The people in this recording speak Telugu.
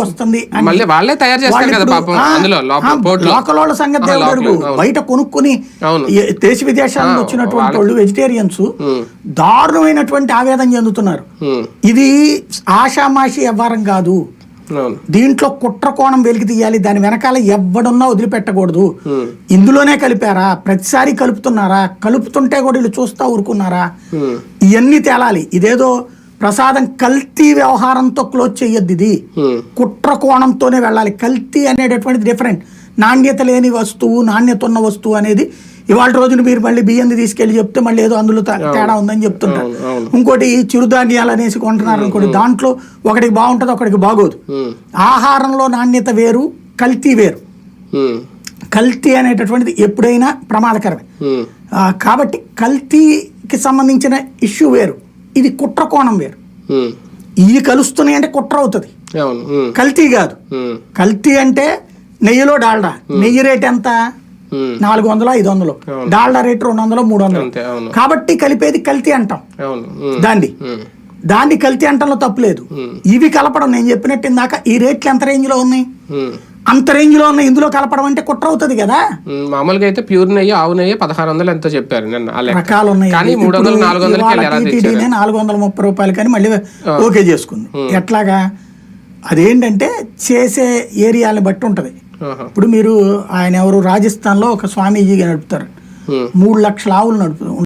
వస్తుంది మళ్ళీ వాళ్ళే తయారు చేస్తారు కదా పాపం అందులో సంగతి దేవుడు. బయట కొనుక్కొని దేశ విదేశాల నుంచి ఆ, వచ్చినటువంటి వాళ్ళు వెజిటేరియన్స్ దారుణమైనటువంటి ఆవేదన చెందుతున్నారు. ఇది ఆషామాషి వ్యవహారం కాదు. దీంట్లో కుట్ర కోణం వెలికి తీయాలి. దాని వెనకాల ఎవడున్నా వదిలిపెట్టకూడదు. ఇందులోనే కలిపారా? ప్రతిసారి కలుపుతున్నారా? కలుపుతుంటే కూడా వీళ్ళు చూస్తా ఊరుకున్నారా? ఇవన్నీ తేలాలి. ఇదేదో ప్రసాదం కల్తీ వ్యవహారంతో క్లోజ్ చేయొద్దు ఇది. కుట్ర కోణంతోనే వెళ్ళాలి. కల్తీ అనేటటువంటిది డిఫరెంట్ నాణ్యత లేని వస్తువు నాణ్యత ఉన్న వస్తువు అనేది ఇవాళ రోజున మీరు మళ్ళీ బియ్యంది తీసుకెళ్ళి చెప్తే మళ్ళీ ఏదో అందులో తేడా ఉందని చెప్తుంటారు. ఇంకోటి చిరుధాన్యాలు అనేసి కొంటున్నారు అనుకోండి దాంట్లో ఒకటికి బాగుంటుంది ఒకటికి బాగోదు. ఆహారంలో నాణ్యత వేరు కల్తీ వేరు. కల్తీ అనేటటువంటిది ఎప్పుడైనా ప్రమాదకరమే. కాబట్టి కల్తీకి సంబంధించిన ఇష్యూ వేరు. ఇది కుట్ర కోణం వేరు. ఇవి కలుస్తున్నాయి అంటే కుట్ర అవుతుంది. కల్తీ కాదు. కల్తీ అంటే నెయ్యిలో డాల్డా. నెయ్యి రేట్ ఎంత? నాలుగు వందలు ఐదు వందలు. డాల్డా రేట్ రెండు వందలు మూడు వందలు. కాబట్టి కలిపేది కల్తీ అంటాం. దాన్ని. దాన్ని కల్తీ అంటంలో తప్పులేదు ఇవి కలపడం నేను చెప్పినట్టు ఇందాక ఈ రేట్లు ఎంత రేంజ్లో ఉన్నాయి అంత రేంజ్లో ఉన్న ఇందులో కలపడం అంటే కుట్ర అవుతుంది కదా. మామూలుగా అయితే ప్యూర్ నెయ్యి ఆవు నెయ్యి పదహారు వందలు ఎంతో చెప్పారు నిన్న రకాలు ఉన్నాయి కానీ మూడు వందలు నాలుగు వందలకి నాలుగు వందల ముప్పై రూపాయలు కానీ మళ్ళీ ఓకే చేసుకుంది. ఎట్లాగా? అదేంటంటే చేసే ఏరియాని బట్టి ఉంటది. ఇప్పుడు మీరు ఆయన ఎవరు? రాజస్థాన్లో ఒక స్వామీజీగా నడుపుతారు. మూడు లక్షల ఆవులు నడుపు